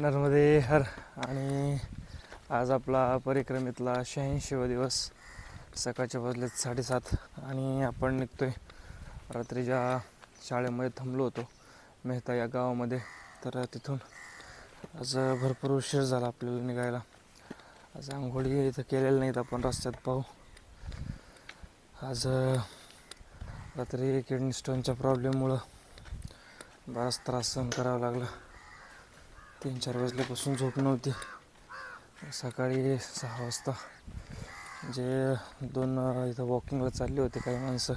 नर्मदे हर. आणि आज आपला परिक्रमेतला शहाऐंशीवा दिवस. सकाळच्या वाजलेत साडेसात आणि आपण निघतोय रात्रीच्या शाळेमध्ये थांबलो होतो मेहता या गावामध्ये. तर तिथून आज भरपूर उशीर झाला आपल्याला निघायला. आज आंघोळी इथं केलेल्या नाहीत आपण रस्त्यात पाहू. आज रात्री किडनी स्टोनच्या प्रॉब्लेममुळं बराच त्रास सहन करावा लागला. तीन चार वाजल्यापासून झोप नव्हती. सकाळी सहा वाजता जे दोन इथं वॉकिंगला चालले होते काही माणसं.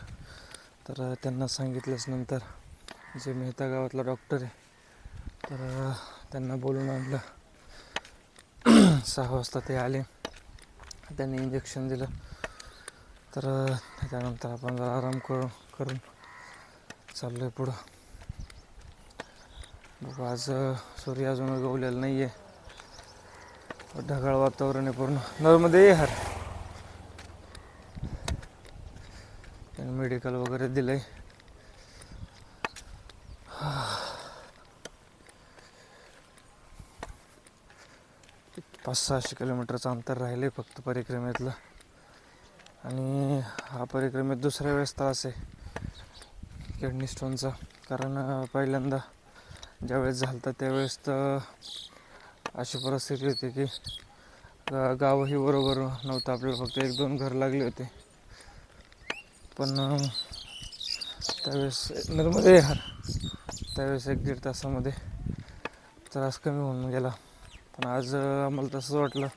तर त्यांना सांगितल्याच नंतर. जे मेहता गावातला डॉक्टर आहे तर त्यांना बोलून आणलं. सहा वाजता ते आले. त्यांनी इंजेक्शन दिलं. तर त्यानंतर आपण जरा आराम करू करून चाललो आहे पुढं. बघू आज सूर्य अजून उगवलेला नाही आहे ढगाळ वातावरण आहे पूर्ण. नर्मदे हर. मेडिकल वगैरे दिलंय. पाच सहाशे किलोमीटरचं अंतर राहिलं आहे फक्त परिक्रमेतलं. आणि हा परिक्रमेत दुसऱ्या वेळेस त्रास आहे. किडनी स्टोनचा कारण पहिल्यांदा ज्यावेळेस झालं होतं त्यावेळेस तर अशी परिस्थिती होती की गावही बरोबर नव्हतं आपल्याला फक्त एक दोन घर लागले होते. पण त्यावेळेस नर्मदे हार त्यावेळेस एक दीड तासामध्ये त्रास कमी होऊन गेला. पण आज आम्हाला तसंच वाटलं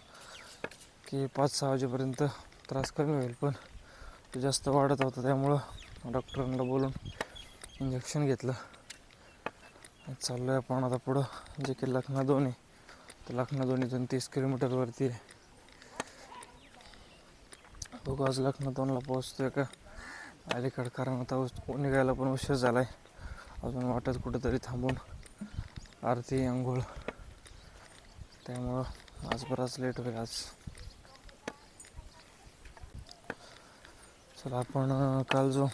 की पाच सहा वाजेपर्यंत त्रास कमी होईल पण तो जास्त वाढत होता त्यामुळं डॉक्टरांना बोलून इंजेक्शन घेतलं. चाललो आहे आपण आता पुढं जे की लखना दोन. आहे तर लखना दोन इथून तीस किलोमीटरवरती आहे. बघू आज लखना दोनला पोहोचतोय का? अलीकडं कारण आता निघायला पण उशीर झाला आहे अजून वाटत कुठंतरी थांबून आरती आंघोळ. त्यामुळं आज बराच लेट होईल आज. चला आपण काल जो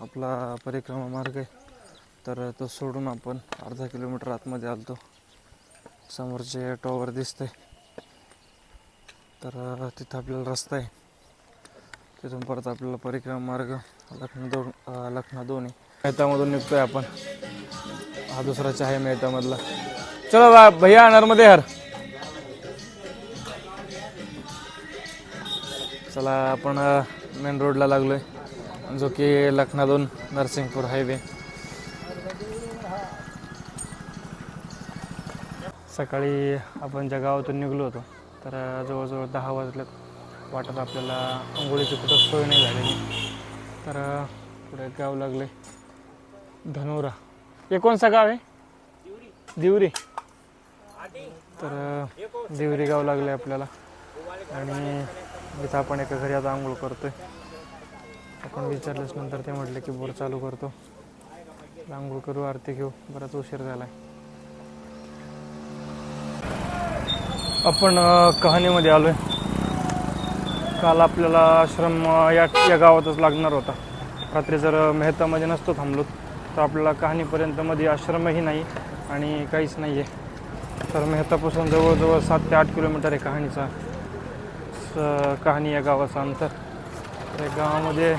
आपला परिक्रमा मार्ग आहे तर तो सोडून आपण अर्धा किलोमीटर आतमध्ये आलतो. समोरचे टॉवर दिसतंय. तर तिथं आपल्याला रस्ता आहे. तिथून परत आपल्याला परिक्रमा मार्ग लखनौ दोन लखनौ दोन आहे. मेहतामधून निघतोय आपण. हा दुसरा आहे मेहतामधला. चलो भैया नर्मदे हर. चला आपण मेन रोडला लागलोय. जो की लखनौ दोन नरसिंगपूर हायवे सकाळी आपण ज्या गावातून निघलो होतो तर जवळजवळ दहा वाजल्यात वाटत आपल्याला आंघोळीची कुठं सोय नाही झालेली. तर पुढे गाव लागले धनोरा. हे गाव आहे? दिवरी. तर दिवरी गाव लागले आपल्याला. आणि इथं आपण एका घरी आता आंघोळ करतोय. आपण विचारल्याच नंतर ते म्हटले की बोर चालू करतो. आंघोळ करू आरती घेऊ. बराच उशीर झालाय. आपण कहाणीमध्ये आलो आहे काल आपल्याला आश्रम या या गावातच लागणार होता. रात्री जर मेहतामध्ये नसतो थांबलो तर आपल्याला कहाणीपर्यंत मध्ये आश्रमही नाही आणि काहीच नाही आहे तर मेहतापासून जवळजवळ सात ते आठ किलोमीटर आहे कहाणीचा स- कहाणी या गावाचं अंतर. त्या गावामध्ये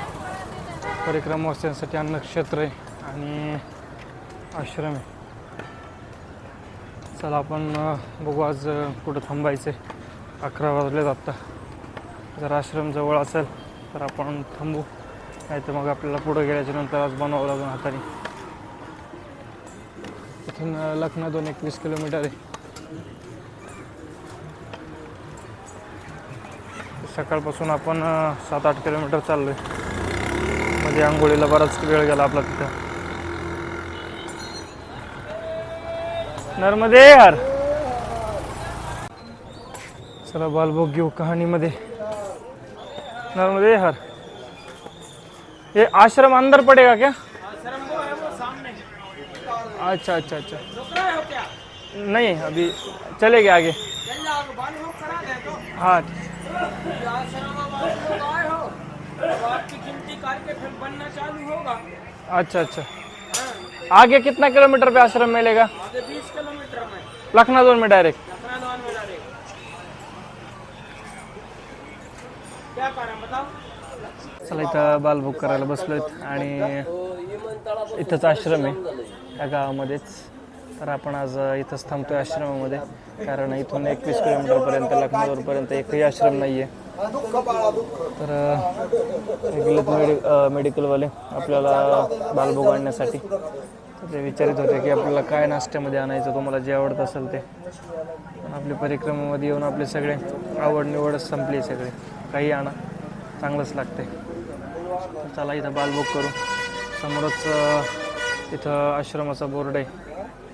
परिक्रमा वासियांसाठी अन्नक्षेत्र आहे आणि आश्रम आहे. चला आपण बघू आज कुठं थांबायचं आहे अकरा वाजलेत आत्ता जर आश्रम जवळ असेल तर आपण थांबू. नाही तर मग आपल्याला पुढं गेल्याच्यानंतर आज बनवावं लागून हाताने. इथून अ, दोन एकवीस किलोमीटर आहे. सकाळपासून आपण सात आठ किलोमीटर चाललं आहे म्हणजे आंघोळीला बराच वेळ गेला आपला तिथं. नर्मदे यार चला बाल बालभोग घेऊ कहाणीमध्ये नर्मदे यार ये आश्रम अंदर पड़ेगा क्या? अच्छा अच्छा अच्छा। नहीं, अभी चले गए आगे। हाँ। अच्छा अच्छा। आगे कितना किलोमीटर पे आश्रम मिलेगा? बीस किलोमीटर में। लखनऊ में डायरेक्ट लखनऊ दोन में डाले क्या कारण बताओ? चला इथं बालभोग करायला बसलोय आणि इथंच आश्रम आहे या गावामध्येच. तर आपण आज इथंच थांबतोय आश्रमामध्ये कारण इथून एकवीस किलोमीटरपर्यंत लखनौरपर्यंत एकही आश्रम नाही आहे तर गेलेत मेडि मेडिकलवाले आपल्याला बालभोग आणण्यासाठी ते विचारित होते की आपल्याला काय नाश्त्यामध्ये आणायचं तुम्हाला जे आवडत असेल ते. आपल्या परिक्रमामध्ये येऊन आपले सगळे आवड निवडच संपली सगळे. काही आणा चांगलंच लागते चला इथं बालबुक करू. समोरच इथं आश्रमाचा बोर्ड आहे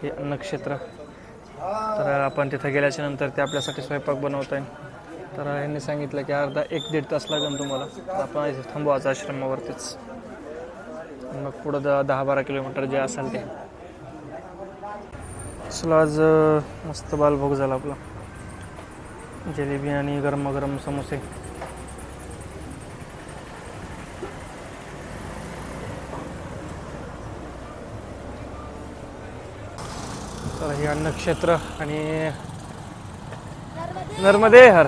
हे अन्नक्षेत्र तर आपण तिथं गेल्याच्यानंतर ते आपल्यासाठी स्वयंपाक बनवत आहे तर यांनी सांगितलं की अर्धा एक दीड तास लागेल तुम्हाला. तर आपण इथे थांबवायचं आश्रमावरतीच. मग पुढं द दहा बारा किलोमीटर जे असेल ते. चला आज मस्त बालभोग झाला आपला. जिलेबी आणि गरमागरम समोसे. तर हे अन्नक्षेत्र आणि नर्मदे हर.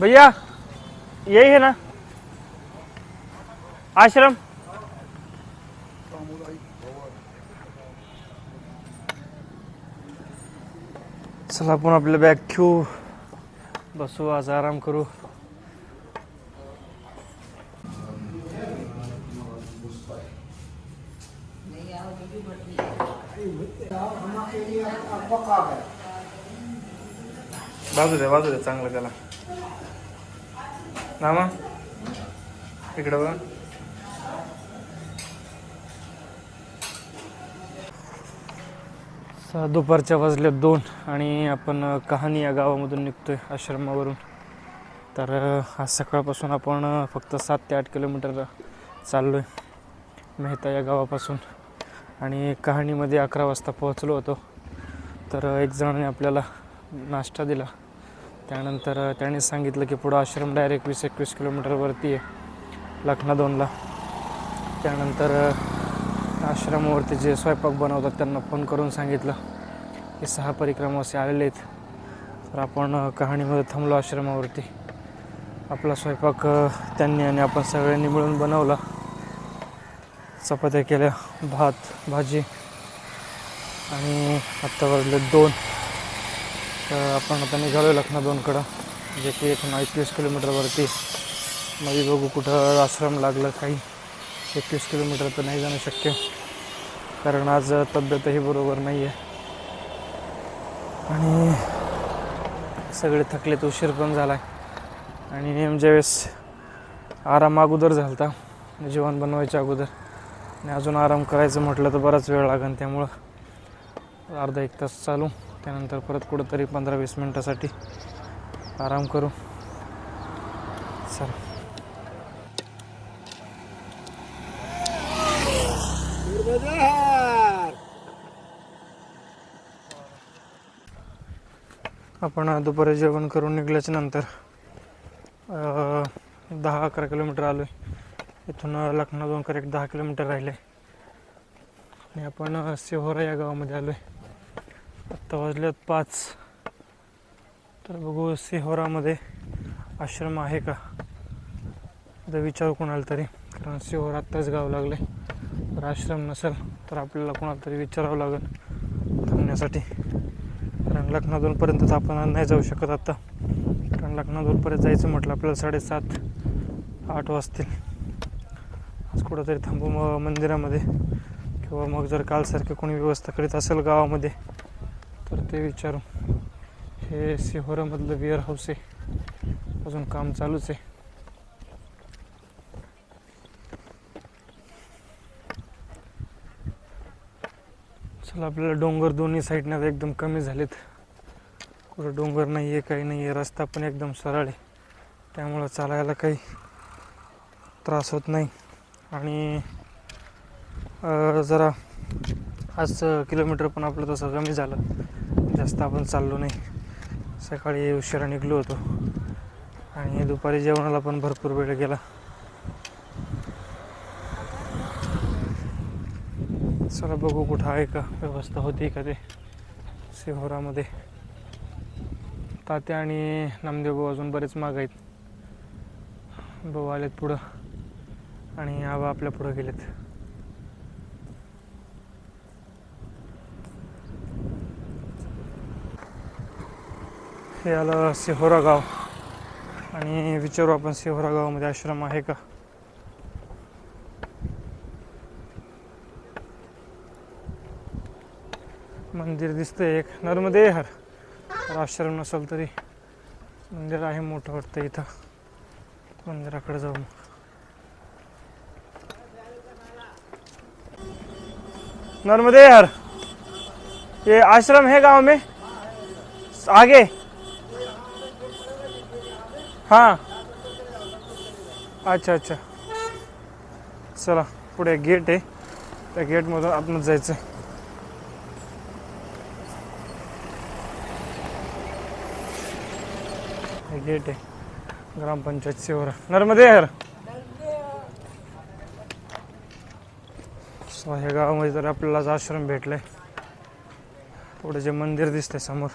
भैया यही है ना? आश्रम? चला आपण आपलं बॅग घेऊ. बसू आज आराम करू. बाजू द्या बाजू द्या चांगलं त्याला. नामा इकडं बघा. स- दुपारच्या वाजल्या दोन आणि आपण कहाणी या गावामधून निघतोय आश्रमावरून. तर आज सकाळपासून आपण फक्त सात ते आठ किलोमीटर चाललो आहे मेहता या गावापासून. आणि कहाणीमध्ये अकरा वाजता पोहोचलो होतो. तर एक जणाने आपल्याला नाश्ता दिला. त्यानंतर त्याने सांगितलं की पुढं आश्रम डायरेक्ट वीस एकवीस किलोमीटरवरती आहे लखना दोनला त्यानंतर आश्रमावरती जे स्वयंपाक बनवतात त्यांना फोन करून सांगितलं की सहा परिक्रमावासी आलेले आहेत. तर आपण कहाणीमध्ये थांबलो आश्रमावरती. आपला स्वयंपाक त्यांनी आणि आपण सगळ्यांनी मिळून बनवला. चपात्या केल्या भात भाजी आणि आत्ता वाजले दोन. तर आपण आता निघालो लखनौ दोनकडं जे की एकूण एकवीस किलोमीटरवरती. मग बघू कुठं आश्रम लागलं काही. एकवीस किलोमीटर तर नाही जाणं शक्य. कारण आज तब्येतही बरोबर नाही आहे आणि सगळे थकलेत उशीर पण झाला आहे आणि नेमच्या वेळेस आराम अगोदर झाला होता जेवण बनवायच्या अगोदर आणि अजून आराम करायचं म्हटलं तर बराच वेळ लागेल त्यामुळं. अर्धा एक तास चालू त्यानंतर परत कुठंतरी पंधरा वीस मिनटासाठी आराम करू चला आपण दुपारी जेवण करून निघल्याच्या नंतर. दहा अकरा किलोमीटर आलो आहे इथून लखनौ दोनकर एक दहा किलोमीटर राहिले. आणि आपण सेहोरा सिहोरा या गावामध्ये आलो आहे आत्ता वाजल्यात पाच. तर बघू सिहोरामध्ये आश्रम आहे का? आता विचारू कोणाला तरी कारण सिहोर आत्ताच गाव लागलं आहे तर आश्रम नसेल तर आपल्याला कोणाला तरी विचारावं लागेल. थांबण्यासाठी कारण लखनौ तर आपण नाही जाऊ शकत आता. कारण लखनौ पर्यंत जायचं म्हटलं आपल्याला साडेसात आठ वाजतील. आज कुठंतरी थांबू मग मंदिरामध्ये. किंवा मग जर कालसारखी कोणी व्यवस्था करीत असेल गावामध्ये तर ते विचारू हे सिहोरामधलं विअर हाऊस आहे. अजून काम चालूच आहे. चला आपल्याला डोंगर दोन्ही साईडनं एकदम कमी झालेत. कुठं डोंगर नाही आहे काही नाही आहे रस्ता पण एकदम सरळ आहे. त्यामुळं चालायला काही त्रास होत नाही. आणि जरा आज किलोमीटर पण आपलं तसं कमी झालं. जास्त आपण चाललो नाही. सकाळी उशिरा निघलो होतो. आणि दुपारी जेवणाला पण भरपूर वेळ गेला. चला बघू कुठं आहे का? व्यवस्था होती का ते? सिहोरामध्ये. तात्या आणि नामदेव भाऊ अजून बरेच माग आहेत. भाऊ आलेत पुढं आणि आबा आपल्या पुढं गेलेत. हे आलं सिहोरा गाव. आणि विचारू आपण सिहोरा गावामध्ये आश्रम आहे का? मंदिर दिसतंय एक. नर्मदे हर. तर आश्रम नसेल तरी मंदिर आहे मोठं वाटतं इथं. मंदिराकडे जाऊ मग. नर्मदे यार. ये आश्रम है गांव में. आगे. हाँ. अच्छा अच्छा. चला पुढे गेट आहे. त्या गेटमधून आतमध्ये जायचं. गेट आहे. ग्रामपंचायत शिवर नर्मदे यार सो ह्या गावामध्ये तर आपल्याला आश्रम भेटलाय. पुढे जे मंदिर दिसतंय समोर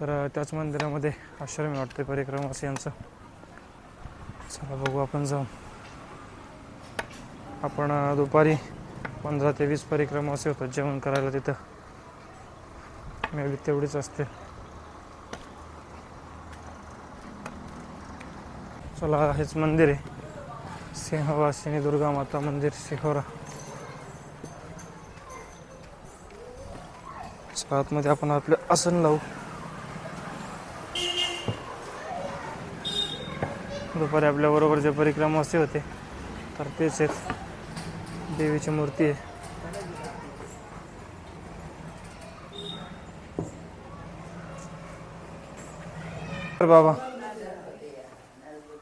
तर त्याच मंदिरामध्ये आश्रम आहे वाटते परिक्रमावासियांचं चला बघू आपण जाऊ आपण दुपारी पंधरा ते वीस परिक्रमावासी होतात जेवण करायला तिथं. मे बी तेवढीच असते चला हेच मंदिर आहे. सिंहवासिनी दुर्गा माता मंदिर सिहोरा. आतमध्ये आपण आपले आसन लावू. दुपारी आपल्या बरोबर जे परिक्रमावासी होते तर तेच आहेत. देवीची मूर्ती आहे. अरे बाबा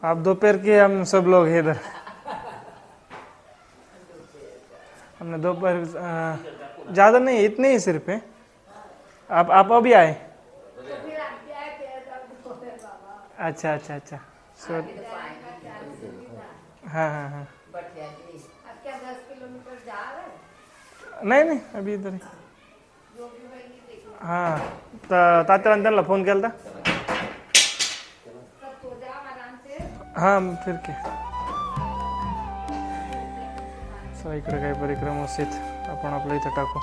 आप दोपहर के, हम सब लोग हैं इधर। हमने दोपहर ज़्यादा नहीं, इतने ही सिर्फ़ है। आप आप अभी आए? अच्छा अच्छा अच्छा। सो हाँ हाँ हाँ। नहीं, नाही, अभी इधर ही. तर त्यांना फ़ोन केला हां फिर के. सो इकडे काही परिक्रम असतील आपण आपल्या इथं टाकू.